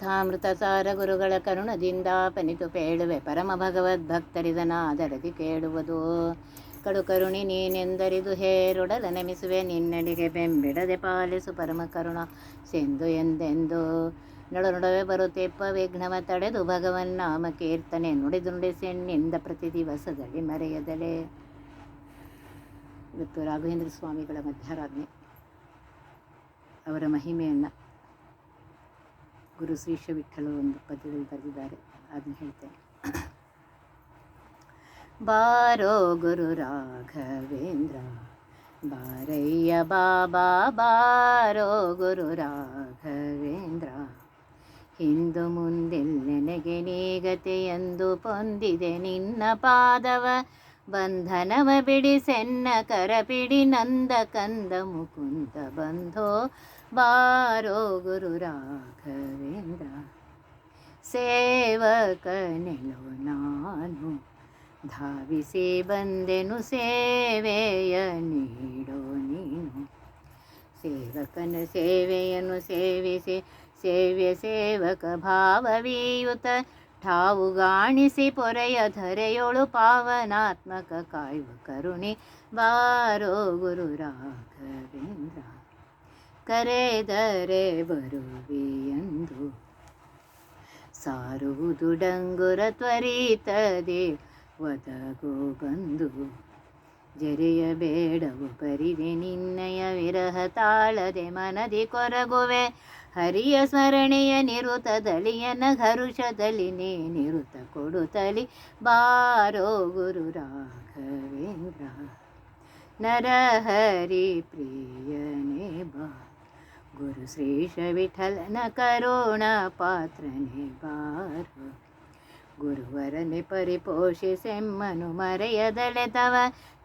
ಕಥಾಮೃತಸಾರ ಗುರುಗಳ ಕರುಣದಿಂದ ಪನಿತು ಪೇಳುವೆ ಪರಮ ಭಗವದ್ಭಕ್ತರಿದನಾದರದಿ ಕೇಳುವುದು. ಕಡು ಕರುಣಿ ನೀನೆಂದರಿದು ಹೇರೊಡಲ ನೆಮಿಸುವೆ, ನಿನ್ನಡಿಗೆ ಬೆಂಬಿಡದೆ ಪಾಲಿಸು ಪರಮ ಕರುಣ ಸೆಂದು ಎಂದೆಂದು. ನಡು ನಡುವೆ ಬರುತ್ತೆಪ್ಪ ವಿಘ್ನವ ತಡೆದು ಭಗವನ್ ನಾಮ ಕೀರ್ತನೆ ನುಡಿದು ನುಡಿಸೆಣ್ಣಿಂದ ಪ್ರತಿ ದಿವಸದಲ್ಲಿ ಮರೆಯದಲೆ. ಇವತ್ತು ರಾಘವೇಂದ್ರ ಸ್ವಾಮಿಗಳ ಮಧ್ಯಾರಾಧನೆ. ಅವರ ಮಹಿಮೆಯನ್ನು ಗುರು ಶ್ರೀಶ ವಿಠಲು ಒಂದು ಪದ್ಯದಲ್ಲಿ ಬರೆದಿದ್ದಾರೆ. ಅದನ್ನು ಹೇಳ್ತೇನೆ. ಬಾರೋ ಗುರು ರಾಘವೇಂದ್ರ, ಬಾರಯ್ಯ ಬಾಬಾ, ಬಾರೋ ಗುರು ರಾಘವೇಂದ್ರ ಹಿಂದು ಮುಂದೆಲ್ಲೆನೆಗೆ ಎಂದು ಪೊಂದಿದೆ ನಿನ್ನ ಪಾದವ, ಬಂಧನವ ಬಿಡಿಸೆನ್ನ ಕರಪಿಡಿ ನಂದ ಕಂದ ಮುಕುಂದ ಬಂಧೋ ಬಾರೋ ಗುರು ರಾಘವೇಂದ್ರ ಸೇವಕನೆಲು ನಾನು, ಧಾವಿಸಿ ಬಂದೆನು ಸೇವೆಯ ನೀಡೋ ನೀನು. ಸೇವಕನ ಸೇವೆಯನ್ನು ಸೇವಿಸಿ, ಸೇವ್ಯ ಸೇವಕ ಭಾವವೀಯುತ ಠಾವುಗಾಣಿಸಿ ಪೊರೆಯ ಧರೆಯೋಳು ಪಾವನಾತ್ಮಕ ಕಾಯುವ ಕರುಣಿ. ಬಾರೋ ಗುರು ರಾಘವೇಂದ್ರ ಕರೆದರೆ ಬರುವೆಯಂದು ಸಾರುವುದು ಡಂಗುರ ತ್ವರಿತದೆ, ಒದಗೋ ಬಂದು. ಜರೆಯ ಬೇಡವು ಪರಿದೆ ನಿನ್ನಯ ವಿರಹ ತಾಳದೆ ಮನದಿ ಕೊರಗುವೆ. ಹರಿಯ ಸ್ಮರಣೆಯ ನಿರುತದಲಿಯನ ಘರುಷದಲ್ಲಿ ನೀ ನಿರುತ ಕೊಡುತ್ತಲಿ ಬಾರೋ ಗುರು ರಾಘವೇಂದ್ರ, ನರಹರಿ ಪ್ರಿಯನೇ ಬಾ. ಗುರು ಶ್ರೀಶ ವಿಠಲನ ಕರುಣ ಪಾತ್ರನೇ ಬಾರು ಗುರುವರನೆ ಪರಿಪೋಷಿಸೆಮ್ಮನು ಮರೆಯದಲೆ ತವ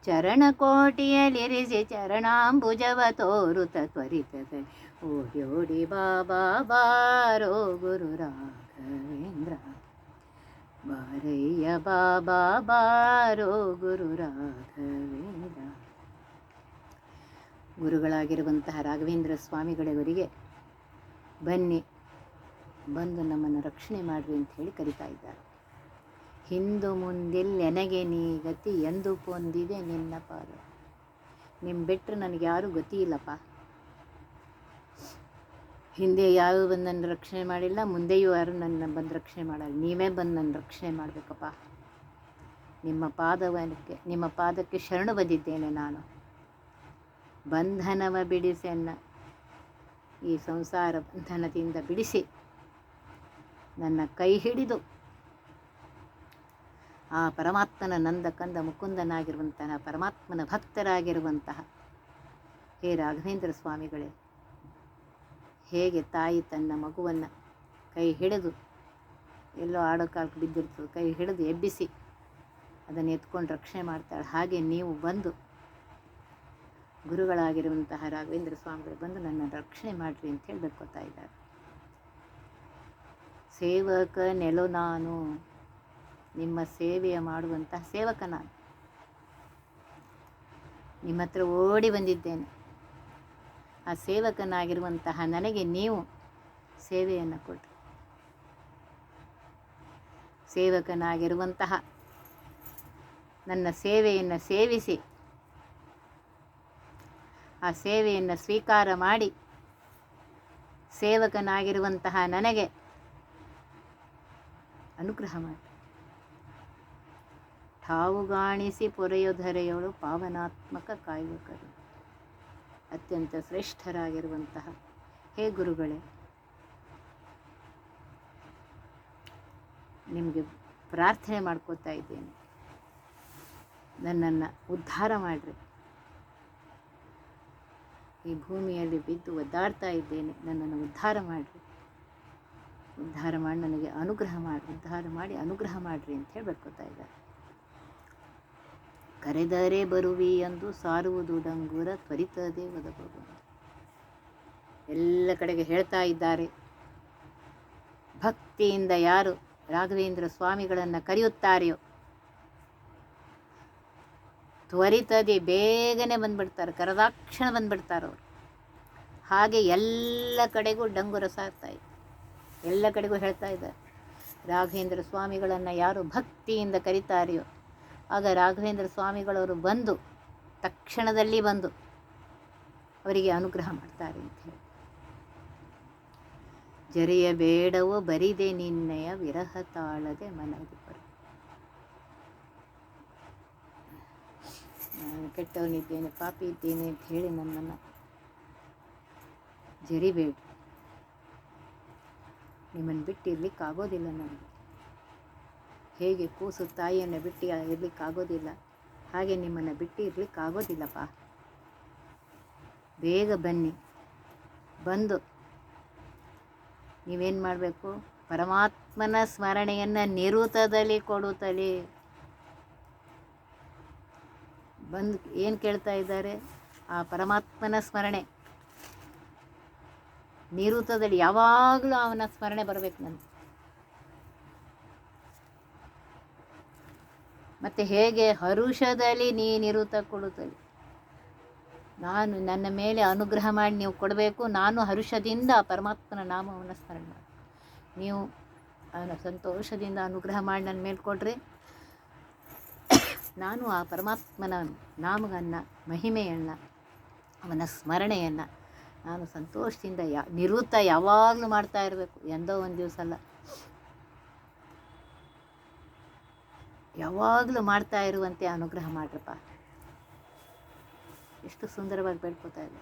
ಚರಣ ಕೋಟಿಯಲಿರಿಸಿ ಚರಣಾಂಬುಜವ ತೋರುತ ತ್ವರಿತದಲ್ಲಿ ಓಡೋಡಿ ಬಾಬಾ ಬಾರೋ ಗುರು ರಾಘವೇಂದ್ರ ಬಾರಯ್ಯ ಬಾಬಾ ಬಾರೋ ಗುರು ರಾಘವೇಂದ್ರ ಗುರುಗಳಾಗಿರುವಂತಹ ರಾಘವೇಂದ್ರ ಸ್ವಾಮಿಗಳವರಿಗೆ ಬನ್ನಿ, ಬಂದು ನಮ್ಮನ್ನು ರಕ್ಷಣೆ ಮಾಡಿರಿ ಅಂತ ಹೇಳಿ ಕರಿತಾ ಇದ್ದಾರೆ. ಹಿಂದು ಮುಂದೆಲ್ಲೆನಗೆ ನೀ ಗತಿ ಎಂದು ಪೊಂದಿದೆ ನಿನ್ನ ಪಾದ ನಿಮ್ಮ ಬಿಟ್ಟರೆ ನನಗೆ ಯಾರೂ ಗತಿ ಇಲ್ಲಪ್ಪ. ಹಿಂದೆ ಯಾರೂ ಬಂದು ನನ್ನ ರಕ್ಷಣೆ ಮಾಡಿಲ್ಲ, ಮುಂದೆಯೂ ಯಾರು ನನ್ನ ಬಂದು ರಕ್ಷಣೆ ಮಾಡಲ್ಲ. ನೀವೇ ಬಂದು ನನ್ನ ರಕ್ಷಣೆ ಮಾಡಬೇಕಪ್ಪ. ನಿಮ್ಮ ಪಾದವನಕ್ಕೆ, ನಿಮ್ಮ ಪಾದಕ್ಕೆ ಶರಣು ಬಂದಿದ್ದೇನೆ ನಾನು. ಬಂಧನವ ಬಿಡಿಸೆನ್ನ ಈ ಸಂಸಾರ ಬಂಧನದಿಂದ ಬಿಡಿಸಿ ನನ್ನ ಕೈ ಹಿಡಿದು ಆ ಪರಮಾತ್ಮನ ನಂದ ಕಂದ ಮುಕುಂದನಾಗಿರುವಂತಹ, ಪರಮಾತ್ಮನ ಭಕ್ತರಾಗಿರುವಂತಹ ಹೇ ರಾಘವೇಂದ್ರ ಸ್ವಾಮಿಗಳೇ, ಹೇಗೆ ತಾಯಿ ತನ್ನ ಮಗುವನ್ನು ಕೈ ಹಿಡಿದು ಎಲ್ಲೋ ಆಡೋ ಕಾಲಕ್ಕೆ ಬಿದ್ದಿರ್ತದೆ, ಕೈ ಹಿಡಿದು ಎಬ್ಬಿಸಿ ಅದನ್ನು ಎತ್ಕೊಂಡು ರಕ್ಷಣೆ ಮಾಡ್ತಾಳೆ, ಹಾಗೆ ನೀವು ಬಂದು ಗುರುಗಳಾಗಿರುವಂತಹ ರಾಘವೇಂದ್ರ ಸ್ವಾಮಿಗಳು ಬಂದು ನನ್ನ ರಕ್ಷಣೆ ಮಾಡಿರಿ ಅಂತ ಹೇಳಿ ಇದ್ದಾರೆ. ಸೇವಕ ನೆಲು ನಾನು, ನಿಮ್ಮ ಸೇವೆಯ ಮಾಡುವಂತಹ ಸೇವಕ ನಾನು. ನಿಮ್ಮ ಹತ್ರ ಓಡಿ ಬಂದಿದ್ದೇನೆ. ಆ ಸೇವಕನಾಗಿರುವಂತಹ ನನಗೆ ನೀವು ಸೇವೆಯನ್ನು ಕೊಟ್ಟು ಸೇವಕನಾಗಿರುವಂತಹ ನನ್ನ ಸೇವೆಯನ್ನು ಸೇವಿಸಿ ಆ ಸೇವೆಯನ್ನು ಸ್ವೀಕಾರ ಮಾಡಿ ಸೇವಕನಾಗಿರುವಂತಹ ನನಗೆ ಅನುಗ್ರಹ ಮಾಡಿ. ಠಾವುಗಾಣಿಸಿ ಪೊರೆಯೊಧರೆಯೊಳು ಪಾವನಾತ್ಮಕ ಕಾಯುವಕರು ಅತ್ಯಂತ ಶ್ರೇಷ್ಠರಾಗಿರುವಂತಹ, ಹೇ ಗುರುಗಳೇ, ನಿಮಗೆ ಪ್ರಾರ್ಥನೆ ಮಾಡ್ಕೋತಾ ಇದ್ದೇನೆ. ನನ್ನನ್ನು ಉದ್ಧಾರ ಮಾಡಿರಿ. ಈ ಭೂಮಿಯಲ್ಲಿ ಬಿದ್ದು ಒದ್ದಾಡ್ತಾ ಇದ್ದೇನೆ. ನನ್ನನ್ನು ಉದ್ಧಾರ ಮಾಡಿರಿ. ಉದ್ಧಾರ ಮಾಡಿ ನನಗೆ ಅನುಗ್ರಹ ಮಾಡಿ ಉದ್ಧಾರ ಮಾಡಿ ಅನುಗ್ರಹ ಮಾಡಿರಿ ಅಂತ ಹೇಳಿ ಬರ್ಕೋತಾ ಇದ್ದಾರೆ. ಕರೆದರೆ ಬರುವಿ ಎಂದು ಸಾರುವುದು ಡಂಗೂರ ತ್ವರಿತದೇ ಒದಬಹುದು ಎಲ್ಲ ಕಡೆಗೆ ಹೇಳ್ತಾ ಇದ್ದಾರೆ. ಭಕ್ತಿಯಿಂದ ಯಾರು ರಾಘವೇಂದ್ರ ಸ್ವಾಮಿಗಳನ್ನು ಕರೆಯುತ್ತಾರೆಯೋ ತ್ವರಿತದೆ ಬೇಗನೆ ಬಂದ್ಬಿಡ್ತಾರೆ, ಕರದಾಕ್ಷಣ ಬಂದ್ಬಿಡ್ತಾರೆ ಅವರು. ಹಾಗೆ ಎಲ್ಲ ಕಡೆಗೂ ಡಂಗು ಸಾರ್ತಾ ಇದೆ. ಎಲ್ಲ ಕಡೆಗೂ ಹೇಳ್ತಾ ಇದ್ದಾರೆ. ರಾಘವೇಂದ್ರ ಸ್ವಾಮಿಗಳನ್ನು ಯಾರು ಭಕ್ತಿಯಿಂದ ಕರೀತಾರೆಯೋ, ಆಗ ರಾಘವೇಂದ್ರ ಸ್ವಾಮಿಗಳವರು ಬಂದು, ತಕ್ಷಣದಲ್ಲಿ ಬಂದು ಅವರಿಗೆ ಅನುಗ್ರಹ ಮಾಡ್ತಾರೆ ಅಂತ ಹೇಳಿ. ಜರಿಯ ಬೇಡವೋ ಬರಿದೆ ನಿನ್ನೆಯ ವಿರಹ ತಾಳದೆ ಮನದಿ ಬರು ನಾನು ಕೆಟ್ಟವನಿದ್ದೇನೆ ಪಾಪಿ ಇದ್ದೇನೆ ಅಂತ ಹೇಳಿ ನನ್ನನ್ನು ಜರಿಬೇಡಿ. ನಿಮ್ಮನ್ನು ಬಿಟ್ಟಿರ್ಲಿಕ್ಕಾಗೋದಿಲ್ಲ ನನಗೆ ಹೇಗೆ ಕೂಸು ತಾಯಿಯನ್ನು ಬಿಟ್ಟು ಇರಲಿಕ್ಕಾಗೋದಿಲ್ಲ, ಹಾಗೆ ನಿಮ್ಮನ್ನು ಬಿಟ್ಟು ಇರಲಿಕ್ಕಾಗೋದಿಲ್ಲಪ್ಪ. ಬೇಗ ಬನ್ನಿ. ಬಂದು ನೀವೇನು ಮಾಡಬೇಕು? ಪರಮಾತ್ಮನ ಸ್ಮರಣೆಯನ್ನು ನಿರುತದಲ್ಲಿ ಕೊಡುತ್ತಲೇ ಬಂದು ಏನು ಕೇಳ್ತಾ ಇದ್ದಾರೆ? ಆ ಪರಮಾತ್ಮನ ಸ್ಮರಣೆ. ನಿರುತದಲ್ಲಿ ಯಾವಾಗಲೂ ಅವನ ಸ್ಮರಣೆ ಬರಬೇಕು ನನಗೆ. ಮತ್ತು ಹೇಗೆ? ಹರುಷದಲ್ಲಿ ನೀ ನಿರುತ ಕೊಡುತ್ತಲಿ. ನಾನು ನನ್ನ ಮೇಲೆ ಅನುಗ್ರಹ ಮಾಡಿ ನೀವು ಕೊಡಬೇಕು. ನಾನು ಹರುಷದಿಂದ ಪರಮಾತ್ಮನ ನಾಮವನ್ನು ಸ್ಮರಣೆ ಮಾಡಿ ನೀವು ಸಂತೋಷದಿಂದ ಅನುಗ್ರಹ ಮಾಡಿ ನನ್ನ ಮೇಲೆ ಕೊಡ್ರಿ. ನಾನು ಆ ಪರಮಾತ್ಮನ ನಾಮವನ್ನು ಮಹಿಮೆಯನ್ನು, ಅವನ ಸ್ಮರಣೆಯನ್ನು ನಾನು ಸಂತೋಷದಿಂದ ಯಾ, ನಿವೃತ್ತ ಯಾವಾಗಲೂ ಮಾಡ್ತಾ ಇರಬೇಕು. ಎಂದೋ ಒಂದು ದಿವಸ ಅಲ್ಲ. ಯಾವಾಗಲೂ ಮಾಡ್ತಾ ಇರುವಂತೆ ಅನುಗ್ರಹ ಮಾಡ್ರಪ್ಪ. ಎಷ್ಟು ಸುಂದರವಾಗಿ ಬೇಡ್ಕೋತಾ ಇದೆ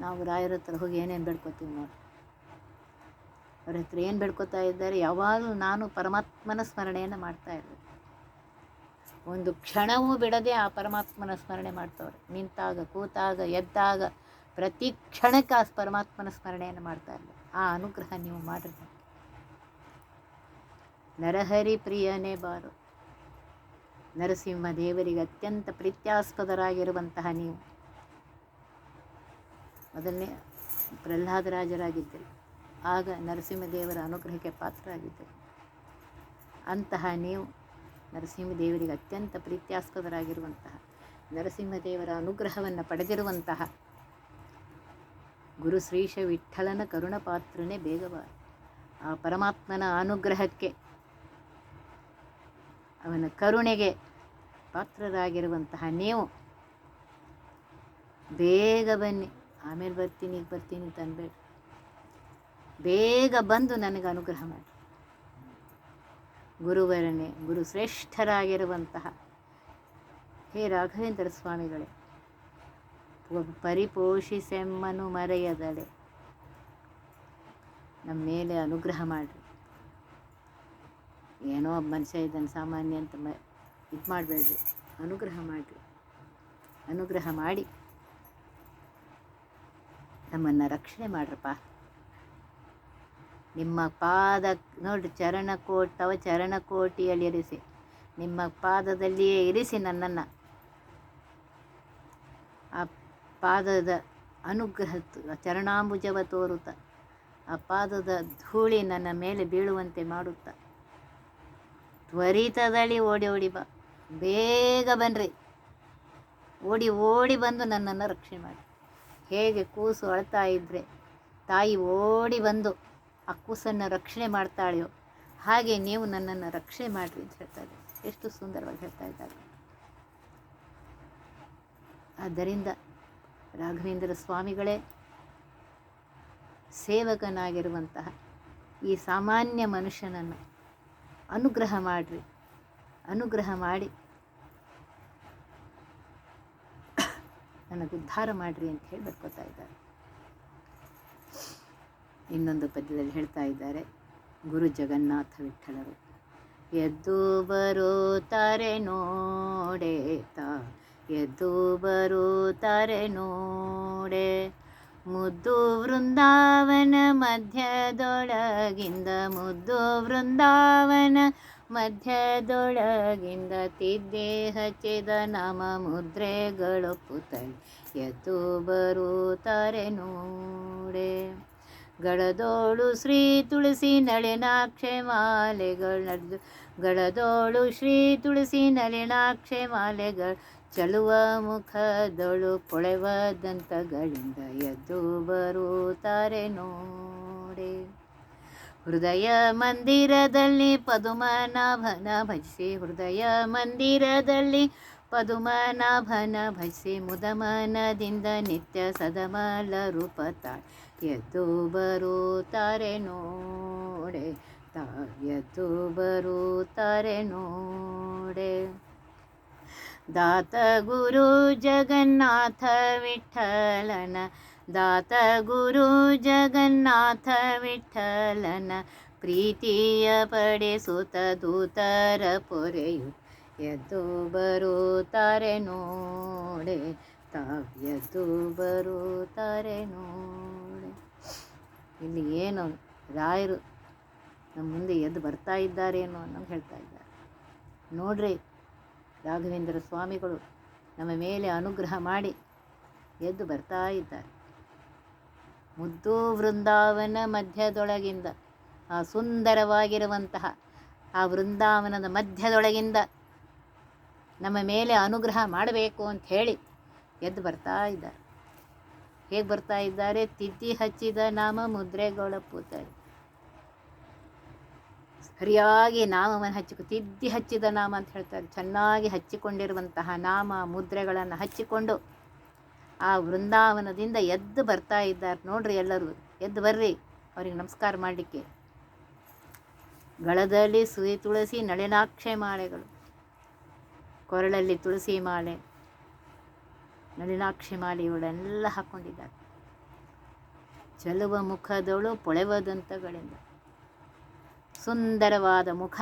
ನಾವು ರಾಯರ ಹತ್ರ ಹೋಗಿ ಏನೇನು ಬೇಡ್ಕೋತೀವಿ ನೋಡಿ. ಅವ್ರ ಹತ್ರ ಏನು ಬೇಡ್ಕೋತಾ ಇದ್ದಾರೆ, ಯಾವಾಗಲೂ ನಾನು ಪರಮಾತ್ಮನ ಸ್ಮರಣೆಯನ್ನು ಮಾಡ್ತಾ ಇರಬೇಕು. ಒಂದು ಕ್ಷಣವೂ ಬಿಡದೆ ಆ ಪರಮಾತ್ಮನ ಸ್ಮರಣೆ ಮಾಡ್ತವ್ರೆ. ನಿಂತಾಗ, ಕೂತಾಗ, ಎದ್ದಾಗ ಪ್ರತಿ ಕ್ಷಣಕ್ಕೆ ಆ ಪರಮಾತ್ಮನ ಸ್ಮರಣೆಯನ್ನು ಮಾಡ್ತಾ ಇಲ್ಲ ಆ ಅನುಗ್ರಹ ನೀವು ಮಾಡಿರಿ ನರಹರಿ ಪ್ರಿಯನೇ ಬಾರು. ನರಸಿಂಹ ದೇವರಿಗೆ ಅತ್ಯಂತ ಪ್ರೀತ್ಯಾಸ್ಪದರಾಗಿರುವಂತಹ ನೀವು. ಮೊದಲನೇ ಪ್ರಹ್ಲಾದರಾಜರಾಗಿದ್ದರು ಆಗ ನರಸಿಂಹದೇವರ ಅನುಗ್ರಹಕ್ಕೆ ಪಾತ್ರರಾಗಿದ್ದರು. ಅಂತಹ ನೀವು ನರಸಿಂಹದೇವರಿಗೆ ಅತ್ಯಂತ ಪ್ರೀತ್ಯಾಸ್ಪದರಾಗಿರುವಂತಹ, ನರಸಿಂಹದೇವರ ಅನುಗ್ರಹವನ್ನು ಪಡೆದಿರುವಂತಹ ಗುರು ಶ್ರೀಶ ವಿಠಲನ ಕರುಣಪಾತ್ರನೇ ಬೇಗವ. ಆ ಪರಮಾತ್ಮನ ಅನುಗ್ರಹಕ್ಕೆ, ಅವನ ಕರುಣೆಗೆ ಪಾತ್ರರಾಗಿರುವಂತಹ ನೀವು ಬೇಗ ಬನ್ನಿ. ಆಮೇಲೆ ಬರ್ತೀನಿ, ಈಗ ಬರ್ತೀನಿ ಅಂತ ಅನ್ಬೇಡಿ ಬೇಗ ಬಂದು ನನಗೆ ಅನುಗ್ರಹ ಮಾಡಿ. ಗುರುವರನೇ ಗುರು ಶ್ರೇಷ್ಠರಾಗಿರುವಂತಹ ಹೇ ರಾಘವೇಂದ್ರ ಸ್ವಾಮಿಗಳೇ ಪರಿಪೋಷಿಸೆಮ್ಮನು ಮರೆಯದಳೆ ನಮ್ಮ ಮೇಲೆ ಅನುಗ್ರಹ ಮಾಡಿರಿ. ಏನೋ ಒಬ್ಬ ಮನುಷ್ಯ ಇದನ್ನು ಸಾಮಾನ್ಯ ಅಂತ ಮ, ಇದು ಮಾಡಬೇಡ್ರಿ. ಅನುಗ್ರಹ ಮಾಡಿರಿ. ಅನುಗ್ರಹ ಮಾಡಿ. ನಮ್ಮನ್ನು ರಕ್ಷಣೆ ಮಾಡ್ರಪ್ಪ. ನಿಮ್ಮ ಪಾದ ನೋಡ್ರಿ ಚರಣಕೋಟ್, ತವ ಚರಣಕೋಟಿಯಲ್ಲಿ ಇರಿಸಿ ನಿಮ್ಮ ಪಾದದಲ್ಲಿಯೇ ಇರಿಸಿ ನನ್ನನ್ನು. ಆ ಪಾದದ ಅನುಗ್ರಹ ಚರಣಾಂಬುಜವ ತೋರುತ್ತ. ಆ ಪಾದದ ಧೂಳಿ ನನ್ನ ಮೇಲೆ ಬೀಳುವಂತೆ ಮಾಡುತ್ತಾ. ತ್ವರಿತದಲ್ಲಿ ಓಡಿ ಓಡಿ ಬಾ. ಬೇಗ ಬನ್ನಿರಿ ಓಡಿ ಓಡಿ ಬಂದು ನನ್ನನ್ನು ರಕ್ಷಣೆ ಮಾಡಿ. ಹೇಗೆ ಕೂಸು ಅಳ್ತಾ ಇದ್ದರೆ ತಾಯಿ ಓಡಿ ಬಂದು ಆ ರಕ್ಷಣೆ ಮಾಡ್ತಾಳೆಯೋ? ಹಾಗೆ ನೀವು ನನ್ನನ್ನು ರಕ್ಷಣೆ ಮಾಡಿರಿ ಅಂತ ಹೇಳ್ತಾ ಇದ್ದಾರೆ ಎಷ್ಟು ಸುಂದರವಾಗಿ ಹೇಳ್ತಾ ಇದ್ದಾರೆ. ಆದ್ದರಿಂದ ರಾಘವೇಂದ್ರ ಸ್ವಾಮಿಗಳೇ, ಸೇವಕನಾಗಿರುವಂತಹ ಈ ಸಾಮಾನ್ಯ ಮನುಷ್ಯನನ್ನು ಅನುಗ್ರಹ ಮಾಡಿರಿ. ಅನುಗ್ರಹ ಮಾಡಿ, ನನಗೆ ಉದ್ಧಾರ ಮಾಡಿರಿ ಅಂತ ಹೇಳಿ ಬರ್ಕೋತಾ ಇದ್ದಾರೆ. ಇನ್ನೊಂದು ಪದ್ಯದಲ್ಲಿ ಹೇಳ್ತಾ ಇದ್ದಾರೆ, ಗುರು ಜಗನ್ನಾಥ ವಿಠಲರು ಎದ್ದು ಬರುತ್ತಾರೆ ನೋಡೇತ, ಎದ್ದು ಬರುತ್ತಾರೆ ನೋಡೆ. ಮುದ್ದು ವೃಂದಾವನ ಮಧ್ಯದೊಳಗಿಂದ, ಮುದ್ದು ವೃಂದಾವನ ಮಧ್ಯದೊಳಗಿಂದ ತಿದ್ದೆ ಹಚ್ಚಿದ ನಾಮ ಮುದ್ರೆಗಳೊಪ್ಪುತ್ತವೆ ಎದ್ದು ಬರುತ್ತಾರೆ ನೋಡೆ. ಗಳದೋಳು ಶ್ರೀ ತುಳಸಿ ನಳಿನಾಕ್ಷೆ ಮಾಲೆಗಳು ಗಡದೋಳು ಶ್ರೀ ತುಳಸಿ ನಳಿನಾಕ್ಷೆ ಮಾಲೆಗಳು ಚಲುವ ಮುಖದೊಳು ಪೊಳೆವ ದಂತಗಳಿಂದ ಎದ್ದು ಬರುತ್ತಾರೆ ನೋಡಿ. ಹೃದಯ ಮಂದಿರದಲ್ಲಿ ಪದುಮನಾಭನ ಭಜಿಸಿ, ಹೃದಯ ಮಂದಿರದಲ್ಲಿ ಪದುಮನಾಭನ ಭಜಿಸಿ, ಮುದಮನದಿಂದ ನಿತ್ಯ ಸದಮಲ ರೂಪ ತಾಳ್ ಎದ್ದು ಬರುತ್ತಾರೆ ನೋಡೆ ತಾವ್ಯದ್ದು ಬರುತ್ತಾರೆ ನೋಡೆ. ದಾತ ಗುರು ಜಗನ್ನಾಥ ವಿಠಲನ, ದಾತ ಗುರು ಜಗನ್ನಾಥ ವಿಠಲನ, ಪ್ರೀತಿಯ ಪಡೆಸುತ್ತ ದೂತರ ಪೊರೆಯು ಎದ್ದು ಬರುತ್ತಾರೆ ನೋಡೆ ತಾವ್ಯದ್ದು ಬರುತ್ತಾರೆ ನೋಡೆ. ಇಲ್ಲಿ ಏನು ರಾಯರು ನಮ್ಮ ಮುಂದೆ ಎದ್ದು ಬರ್ತಾ ಇದ್ದಾರೇನೋ ಅನ್ನೋದು ಹೇಳ್ತಾ ಇದ್ದಾರೆ. ನೋಡ್ರಿ ರಾಘವೇಂದ್ರ ಸ್ವಾಮಿಗಳು ನಮ್ಮ ಮೇಲೆ ಅನುಗ್ರಹ ಮಾಡಿ ಎದ್ದು ಬರ್ತಾ ಇದ್ದಾರೆ. ಮುದ್ದು ವೃಂದಾವನ ಮಧ್ಯದೊಳಗಿಂದ, ಆ ಸುಂದರವಾಗಿರುವಂತಹ ಆ ವೃಂದಾವನದ ಮಧ್ಯದೊಳಗಿಂದ ನಮ್ಮ ಮೇಲೆ ಅನುಗ್ರಹ ಮಾಡಬೇಕು ಅಂತ ಹೇಳಿ ಎದ್ದು ಬರ್ತಾ ಇದ್ದಾರೆ. ಹೇಗೆ ಬರ್ತಾ ಇದ್ದಾರೆ. ತಿದ್ದಿ ಹಚ್ಚಿದ ನಾಮ ಮುದ್ರೆಗೊಳಪುತ್ತಾರೆ ಸರಿಯಾಗಿ ನಾಮವನ್ನು ಹಚ್ಚಿಕೊ ತಿದ್ದಿ ಹಚ್ಚಿದ ನಾಮ ಅಂತ ಹೇಳ್ತಾರೆ. ಚೆನ್ನಾಗಿ ಹಚ್ಚಿಕೊಂಡಿರುವಂತಹ ನಾಮ ಮುದ್ರೆಗಳನ್ನು ಹಚ್ಚಿಕೊಂಡು ಆ ವೃಂದಾವನದಿಂದ ಎದ್ದು ಬರ್ತಾ ಇದ್ದಾರೆ. ನೋಡ್ರಿ ಎಲ್ಲರೂ, ಎದ್ದು ಬರ್ರಿ. ಅವ್ರಿಗೆ ನಮಸ್ಕಾರ ಮಾಡಲಿಕ್ಕೆ. ಗಳದಲ್ಲಿ ಸುಯಿ ತುಳಸಿ, ನಳಿನಾಕ್ಷೆ ಮಾಲೆಗಳು. ಕೊರಳಲ್ಲಿ ತುಳಸಿ ಮಾಲೆ. ನಳಿನಾಕ್ಷಿ ಮಾಲೆ ಇವಳೆಲ್ಲ ಹಾಕ್ಕೊಂಡಿದ್ದಾಳೆ ಚಲುವ ಮುಖದವಳು ಪೊಳೆವದಂತಗಳಿಂದ. ಸುಂದರವಾದ ಮುಖ.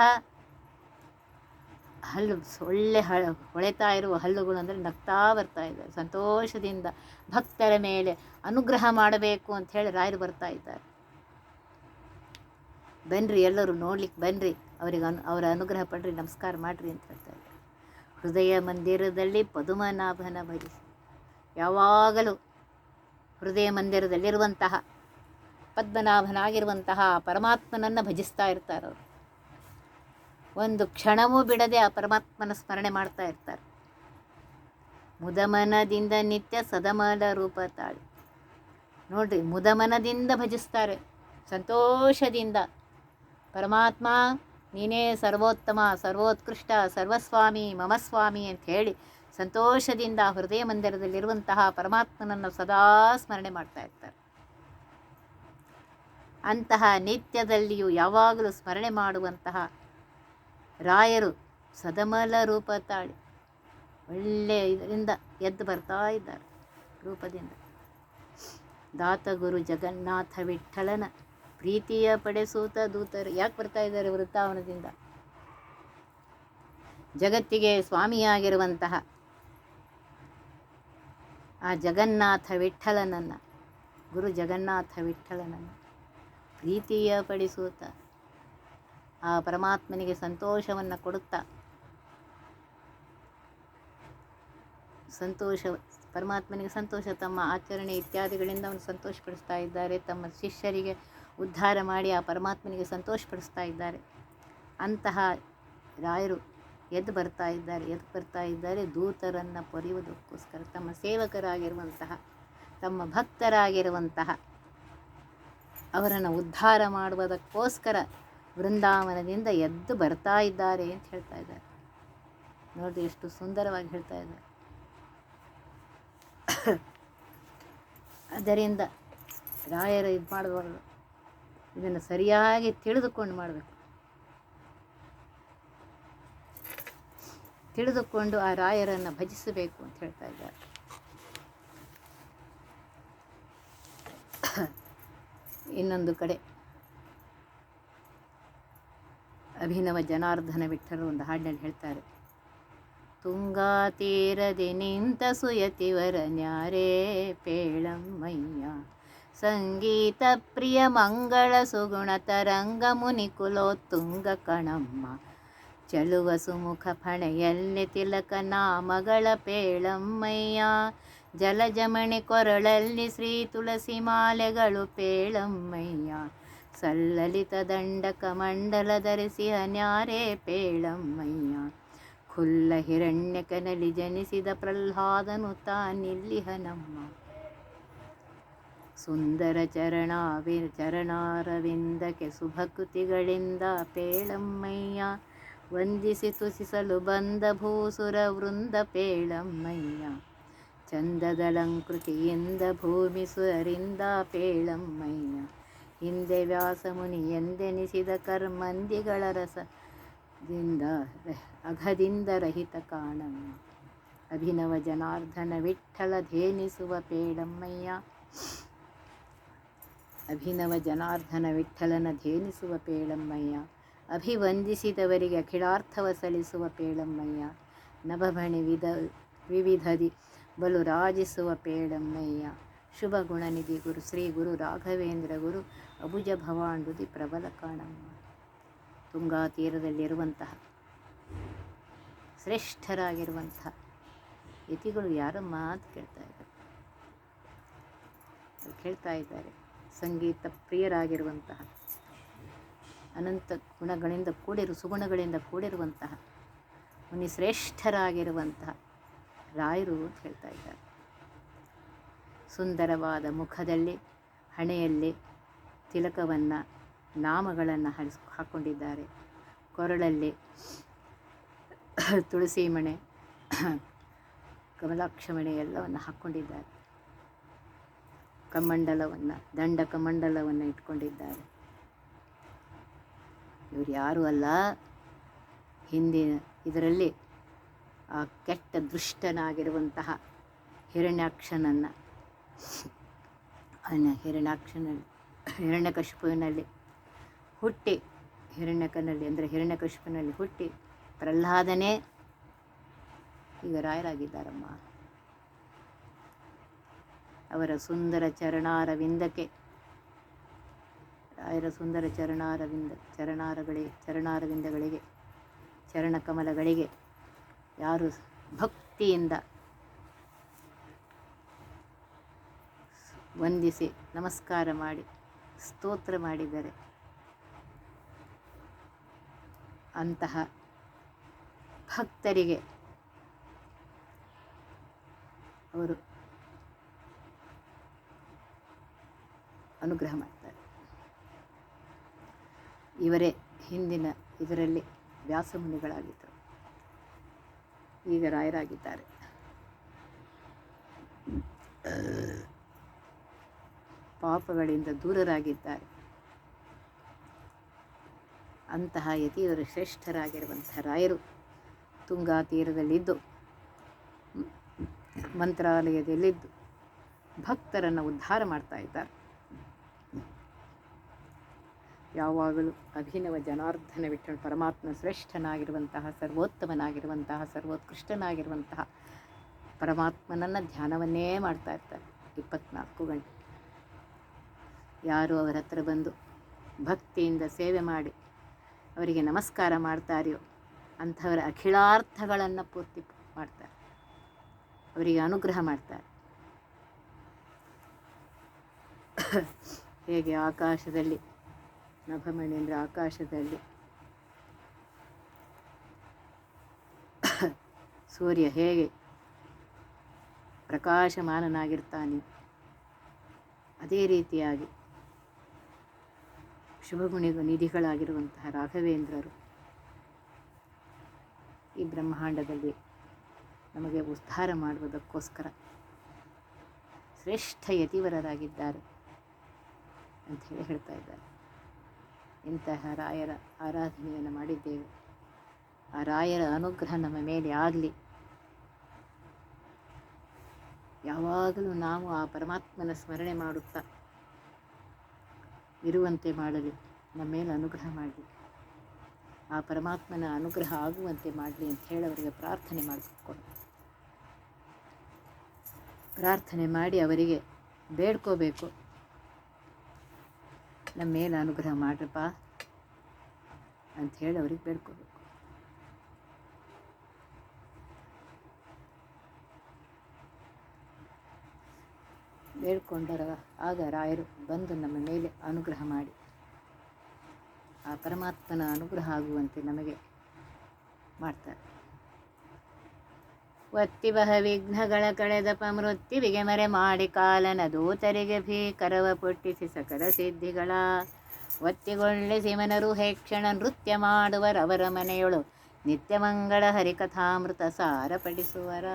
ಹಲ್ಲು ಒಳ್ಳೆ ಹಳ ಹೊಳೆತಾ ಇರುವ ಹಲ್ಲುಗಳು ಅಂದರೆ ನಗ್ತಾ ಬರ್ತಾ ಇದ್ದಾರೆ ಸಂತೋಷದಿಂದ ಭಕ್ತರ ಮೇಲೆ ಅನುಗ್ರಹ ಮಾಡಬೇಕು ಅಂತ ಹೇಳಿ ರಾಯರು ಬರ್ತಾ ಇದ್ದಾರೆ. ಬನ್ರಿ ಎಲ್ಲರೂ ನೋಡ್ಲಿಕ್ಕೆ ಬನ್ರಿ. ಅವರಿಗೆ ಅನು, ಅವರ ಅನುಗ್ರಹ ಪಡ್ರಿ, ನಮಸ್ಕಾರ ಮಾಡ್ರಿ ಅಂತ ಹೇಳ್ತಾ ಇದ್ದಾರೆ. ಹೃದಯ ಮಂದಿರದಲ್ಲಿ ಪದುಮನಾಭನ ಭಜಿಸಿ ಯಾವಾಗಲೂ ಹೃದಯ ಮಂದಿರದಲ್ಲಿರುವಂತಹ ಪದ್ಮನಾಭನಾಗಿರುವಂತಹ ಪರಮಾತ್ಮನನ್ನು ಭಜಿಸ್ತಾ ಇರ್ತಾರೆ ಅವರು. ಒಂದು ಕ್ಷಣವೂ ಬಿಡದೆ ಆ ಪರಮಾತ್ಮನ ಸ್ಮರಣೆ ಮಾಡ್ತಾ ಇರ್ತಾರೆ. ಮುದಮನದಿಂದ ನಿತ್ಯ ಸದಮಲ ರೂಪ ತಾಳಿ. ನೋಡ್ರಿ, ಮುದಮನದಿಂದ ಭಜಿಸ್ತಾರೆ. ಸಂತೋಷದಿಂದ. ಪರಮಾತ್ಮ, ನೀನೇ ಸರ್ವೋತ್ತಮ, ಸರ್ವೋತ್ಕೃಷ್ಟ, ಸರ್ವಸ್ವಾಮಿ, ಮಮಸ್ವಾಮಿ ಅಂತ ಹೇಳಿ ಸಂತೋಷದಿಂದ ಹೃದಯ ಮಂದಿರದಲ್ಲಿರುವಂತಹ ಪರಮಾತ್ಮನನ್ನು ಸದಾ ಸ್ಮರಣೆ ಮಾಡ್ತಾ ಇರ್ತಾರೆ. ಅಂತಹ ನಿತ್ಯದಲ್ಲಿಯೂ ಯಾವಾಗಲೂ ಸ್ಮರಣೆ ಮಾಡುವಂತಹ ರಾಯರು ಸದಮಲ ರೂಪ ತಾಳಿ ಒಳ್ಳೆಯ ಇದರಿಂದ ಎದ್ದು ಬರ್ತಾ ಇದ್ದಾರೆ ರೂಪದಿಂದ. ದಾತ ಗುರು ಜಗನ್ನಾಥ ವಿಠಲನ ಪ್ರೀತಿಯ ಪಡೆಸೂತ ದೂತರು. ಯಾಕೆ ಬರ್ತಾ ಇದ್ದಾರೆ ವೃತ್ತಾವನದಿಂದ? ಜಗತ್ತಿಗೆ ಸ್ವಾಮಿಯಾಗಿರುವಂತಹ ಆ ಜಗನ್ನಾಥ ವಿಠಲನನ್ನು ಗುರು ಜಗನ್ನಾಥ ವಿಠಲನನ್ನು ಪ್ರೀತಿಯ ಪಡಿಸುತ್ತಾ, ಆ ಪರಮಾತ್ಮನಿಗೆ ಸಂತೋಷವನ್ನು ಕೊಡುತ್ತಾ, ಸಂತೋಷ, ಪರಮಾತ್ಮನಿಗೆ ಸಂತೋಷ, ತಮ್ಮ ಆಚರಣೆ ಇತ್ಯಾದಿಗಳಿಂದ ಅವನು ಸಂತೋಷಪಡಿಸ್ತಾ ಇದ್ದಾರೆ, ತಮ್ಮ ಶಿಷ್ಯರಿಗೆ ಉದ್ಧಾರ ಮಾಡಿ ಆ ಪರಮಾತ್ಮನಿಗೆ ಸಂತೋಷಪಡಿಸ್ತಾ ಇದ್ದಾರೆ. ಅಂತಹ ರಾಯರು ಎದ್ದು ಬರ್ತಾ ಇದ್ದಾರೆ, ಎದ್ದು ಬರ್ತಾ ಇದ್ದಾರೆ, ದೂತರನ್ನು ಪೊರೆಯುವುದಕ್ಕೋಸ್ಕರ, ತಮ್ಮ ಸೇವಕರಾಗಿರುವಂತಹ, ತಮ್ಮ ಭಕ್ತರಾಗಿರುವಂತಹ ಅವರನ್ನು ಉದ್ಧಾರ ಮಾಡುವುದಕ್ಕೋಸ್ಕರ ವೃಂದಾವನದಿಂದ ಎದ್ದು ಬರ್ತಾ ಇದ್ದಾರೆ ಅಂತ ಹೇಳ್ತಾ ಇದ್ದಾರೆ. ನೋಡಿ ಎಷ್ಟು ಸುಂದರವಾಗಿ ಹೇಳ್ತಾ ಇದ್ದಾರೆ. ಅದರಿಂದ ರಾಯರು ಇದು ಮಾಡಬಾರ್ದು ಇದನ್ನು ಸರಿಯಾಗಿ ತಿಳಿದುಕೊಂಡು ಮಾಡಬೇಕು. ತಿಳಿದುಕೊಂಡು ಆ ರಾಯರನ್ನು ಭಜಿಸಬೇಕು ಅಂತ ಹೇಳ್ತಾ ಇದ್ದಾರೆ. ಇನ್ನೊಂದು ಕಡೆ, ಅಭಿನವ ಜನಾರ್ದನ ವಿಠರು ಒಂದು ಹಾಡಿನಲ್ಲಿ ಹೇಳ್ತಾರೆ, ತುಂಗಾ ತೀರದೆ ನಿಂತ ಸುಯತಿವರ ನ್ಯಾರೇ ಪೇಳಮ್ಮಯ್ಯ. ಸಂಗೀತ ಪ್ರಿಯ ಮಂಗಳ ಸುಗುಣ ತರಂಗ ಮುನಿಕುಲೋ ತುಂಗ ಕಣಮ್ಮ. ಚಲುವ ಸುಮುಖ ಫಣೆಯಲ್ಲಿ ತಿಲಕ ನಾಮಗಳ ಪೇಳಮ್ಮಯ್ಯ? ಜಲಜಮಣಿ ಕೊರಳಲ್ಲಿ ಶ್ರೀ ತುಳಸಿ ಮಾಲೆಗಳು ಪೇಳಮ್ಮಯ್ಯ. ಸಲ್ಲಲಿತ ದಂಡಕ ಮಂಡಲ ಧರಿಸಿ ಅನ್ಯಾರೇ ಪೇಳಮ್ಮಯ್ಯ. ಖುಲ್ಲ ಹಿರಣ್ಯಕನಲ್ಲಿ ಜನಿಸಿದ ಪ್ರಹ್ಲಾದನು ತಾನಿಲ್ಲಿ ಹನಮ್ಮ. ಸುಂದರ ಚರಣಾವಿ ಚರಣಾರವಿಂದಕ್ಕೆ ಶುಭಕೃತಿಗಳಿಂದ ಪೇಳಮ್ಮಯ್ಯ. ವಂದಿಸಿ ತುಸಿಸಲು ಬಂದ ಭೂಸುರ ವೃಂದ ಪೇಳಮ್ಮಯ್ಯ. ಚಂದದಲಂಕೃತಿಯಿಂದ ಭೂಮಿ ಸುರರಿಂದ ಪೇಳಮ್ಮಯ್ಯ. ಹಿಂದೆ ವ್ಯಾಸಮುನಿ ಎಂದೆನಿಸಿದ ಕರ್ಮಂದಿಗಳ ರಸದಿಂದ ಅಘದಿಂದ ರಹಿತ ಕಾಣಮ್ಮ. ಅಭಿನವ ಜನಾರ್ದನ ವಿಠಲ ಧೇನಿಸುವ ಪೇಳಮ್ಮಯ್ಯ. ಅಭಿನವ ಜನಾರ್ದನ ವಿಠಲನ ಧೇನಿಸುವ ಪೇಳಮ್ಮಯ್ಯ. ಅಭಿವಂದಿಸಿದವರಿಗೆ ಅಖಿಲಾರ್ಥವ ಸಲ್ಲಿಸುವ ಪೇಳಮ್ಮಯ್ಯ. ನಭಭಣಿ ವಿಧ, ವಿವಿಧದಿ ಬಲು ರಾಜಿಸುವ ಪೇಳಮ್ಮಯ್ಯ. ಶುಭ ಗುಣನಿಧಿ ಗುರು ಶ್ರೀ ಗುರು ರಾಘವೇಂದ್ರ ಗುರು ಅಬುಜ ಭವಾಂಡುದಿ ಪ್ರಬಲ ಕಾಣಮ್ಮ. ತುಂಗಾ ತೀರದಲ್ಲಿರುವಂತಹ, ಶ್ರೇಷ್ಠರಾಗಿರುವಂತಹ ಯತಿಗಳು ಯಾರ ಮಾತು ಕೇಳ್ತಾ ಇದ್ದಾರೆ. ಕೇಳ್ತಾ ಇದ್ದಾರೆ. ಸಂಗೀತ ಪ್ರಿಯರಾಗಿರುವಂತಹ ಅನಂತ ಗುಣಗಳಿಂದ ಕೂಡಿರು, ಸುಗುಣಗಳಿಂದ ಕೂಡಿರುವಂತಹ ಮುನಿ ಶ್ರೇಷ್ಠರಾಗಿರುವಂತಹ ರಾಯರು ಅಂತ ಹೇಳ್ತಾ ಇದ್ದಾರೆ. ಸುಂದರವಾದ ಮುಖದಲ್ಲಿ, ಹಣೆಯಲ್ಲಿ ತಿಲಕವನ್ನು, ನಾಮಗಳನ್ನು ಹರಿಸ್ ಹಾಕ್ಕೊಂಡಿದ್ದಾರೆ ಕೊರಳಲ್ಲಿ ತುಳಸಿ ಮಣೆ ಕಮಲಾಕ್ಷಮಣೆ ಎಲ್ಲವನ್ನು ಹಾಕ್ಕೊಂಡಿದ್ದಾರೆ ಕಮಂಡಲವನ್ನು ದಂಡ ಕಮಂಡಲವನ್ನು ಇಟ್ಕೊಂಡಿದ್ದಾರೆ. ಇವರು ಯಾರೂ ಅಲ್ಲ. ಹಿಂದಿನ ಇದರಲ್ಲಿ ಆ ಕೆಟ್ಟ ದುಷ್ಟನಾಗಿರುವಂತಹ ಹಿರಣ್ಯಾಕ್ಷನನ್ನು ಹಿರಣ್ಯಾಕ್ಷನಲ್ಲಿ ಹಿರಣ್ಯಕಶಿಪುವಿನಲ್ಲಿ ಹುಟ್ಟಿ, ಹಿರಣ್ಯಕನಲ್ಲಿ ಅಂದರೆ ಹಿರಣ್ಯಕಶಿಪುವಿನಲ್ಲಿ ಹುಟ್ಟಿ ಪ್ರಹ್ಲಾದನೇ ಈಗ ರಾಯರಾಗಿದ್ದಾರಮ್ಮ. ಅವರ ಸುಂದರ ಚರಣಾರವಿಂದಕ್ಕೆ ರಾಯರ ಸುಂದರ ಚರಣಾರವಿಂದ ಚರಣಾರಗಳಿಗೆ ಚರಣಾರವಿಂದಗಳಿಗೆ, ಚರಣಕಮಲಗಳಿಗೆ ಯಾರು ಭಕ್ತಿಯಿಂದ ವಂದಿಸಿ ನಮಸ್ಕಾರ ಮಾಡಿ, ಸ್ತೋತ್ರ ಮಾಡಿದರೆ ಅಂತಹ ಭಕ್ತರಿಗೆ ಅವರು ಅನುಗ್ರಹ ಮಾಡ್ತಾರೆ ಇವರೇ ಹಿಂದಿನ ಇದರಲ್ಲಿ ವ್ಯಾಸಮುನಿಗಳಾಗಿದ್ದರು. ಈಗ ರಾಯರಾಗಿದ್ದಾರೆ. ಪಾಪಗಳಿಂದ ದೂರರಾಗಿದ್ದಾರೆ. ಅಂತಹ ಯತಿಯವರು ಶ್ರೇಷ್ಠರಾಗಿರುವಂಥ ರಾಯರು ತುಂಗಾ ತೀರದಲ್ಲಿದ್ದು, ಮಂತ್ರಾಲಯದಲ್ಲಿದ್ದು ಭಕ್ತರನ್ನು ಉದ್ಧಾರ ಮಾಡ್ತಾ ಇದ್ದಾರೆ. ಯಾವಾಗಲೂ ಅಭಿನವ ಜನಾರ್ದನ ವಿಠಲ್ ಪರಮಾತ್ಮ ಶ್ರೇಷ್ಠನಾಗಿರುವಂತಹ, ಸರ್ವೋತ್ತಮನಾಗಿರುವಂತಹ, ಸರ್ವೋತ್ಕೃಷ್ಟನಾಗಿರುವಂತಹ ಪರಮಾತ್ಮನನ್ನು ಧ್ಯಾನವನ್ನೇ ಮಾಡ್ತಾ ಇರ್ತಾರೆ ಇಪ್ಪತ್ನಾಲ್ಕು ಗಂಟೆ. ಯಾರು ಅವರ ಹತ್ರ ಬಂದು ಭಕ್ತಿಯಿಂದ ಸೇವೆ ಮಾಡಿ ಅವರಿಗೆ ನಮಸ್ಕಾರ ಮಾಡ್ತಾರೆಯೋ ಅಂಥವರ ಅಖಿಲಾರ್ಥಗಳನ್ನು ಪೂರ್ತಿ ಮಾಡ್ತಾರೆ. ಅವರಿಗೆ ಅನುಗ್ರಹ ಮಾಡ್ತಾರೆ. ಹೇಗೆ ಆಕಾಶದಲ್ಲಿ ನಭಮಣಿ ಆಕಾಶದಲ್ಲಿ. ಸೂರ್ಯ ಹೇಗೆ ಪ್ರಕಾಶಮಾನನಾಗಿರ್ತಾನೆ? ಅದೇ ರೀತಿಯಾಗಿ ಶುಭಗುಣಿ ನಿಧಿಗಳಾಗಿರುವಂತಹ ರಾಘವೇಂದ್ರರು ಈ ಬ್ರಹ್ಮಾಂಡದಲ್ಲಿ ನಮಗೆ ಉದ್ಧಾರ ಮಾಡುವುದಕ್ಕೋಸ್ಕರ ಶ್ರೇಷ್ಠ ಯತಿವರರಾಗಿದ್ದಾರೆ ಅಂತ ಹೇಳಿ ಹೇಳ್ತಾ ಇದ್ದಾರೆ. ಇಂತಹ ರಾಯರ ಆರಾಧನೆಯನ್ನು ಮಾಡಿದ್ದೇವೆ. ಆ ರಾಯರ ಅನುಗ್ರಹ ನಮ್ಮ ಮೇಲೆ ಆಗಲಿ. ಯಾವಾಗಲೂ ನಾವು ಆ ಪರಮಾತ್ಮನ ಸ್ಮರಣೆ ಮಾಡುತ್ತಾ ಇರುವಂತೆ ಮಾಡಲಿ, ನಮ್ಮ ಮೇಲೆ ಅನುಗ್ರಹ ಮಾಡಲಿ. ಆ ಪರಮಾತ್ಮನ ಅನುಗ್ರಹ ಆಗುವಂತೆ ಮಾಡಲಿ ಅಂತ ಹೇಳಿ ಅವರಿಗೆ ಪ್ರಾರ್ಥನೆ ಮಾಡಿಕೊಂಡು ಪ್ರಾರ್ಥನೆ ಮಾಡಿ ಅವರಿಗೆ ಬೇಡ್ಕೋಬೇಕು. ನಮ್ಮ ಮೇಲೆ ಅನುಗ್ರಹ ಮಾಡ್ರಪ್ಪ ಅಂತ ಹೇಳಿ ಅವ್ರಿಗೆ ಬೇಡ್ಕೋಬೇಕು. ಬೇಡ್ಕೊಂಡರ ಆಗ ರಾಯರು ಬಂದು ನಮ್ಮ ಮೇಲೆ ಅನುಗ್ರಹ ಮಾಡಿ. ಆ ಪರಮಾತ್ಮನ ಅನುಗ್ರಹ ಆಗುವಂತೆ ನಮಗೆ ಮಾಡ್ತಾರೆ. ಒತ್ತಿ ಬಹ ವಿಘ್ನಗಳ ಕಳೆದಪ ಮೃತ್ಯುವಿಗೆ ಮರೆ ಮಾಡಿ ಕಾಲನ ದೂತರಿಗೆ ಭೀಕರವ ಪುಟ್ಟಿಸಿ ಸಕಲ ಸಿದ್ಧಿಗಳ. ಒತ್ತಿಗೊಳ್ಳಿಸಿ ಸಿಮನರು ಹೇಕ್ಷಣ ನೃತ್ಯ ಮಾಡುವರವರ ಮನೆಯೊಳು ನಿತ್ಯಮಂಗಳ ಹರಿಕಥಾಮೃತ ಸಾರ ಪಡಿಸುವರ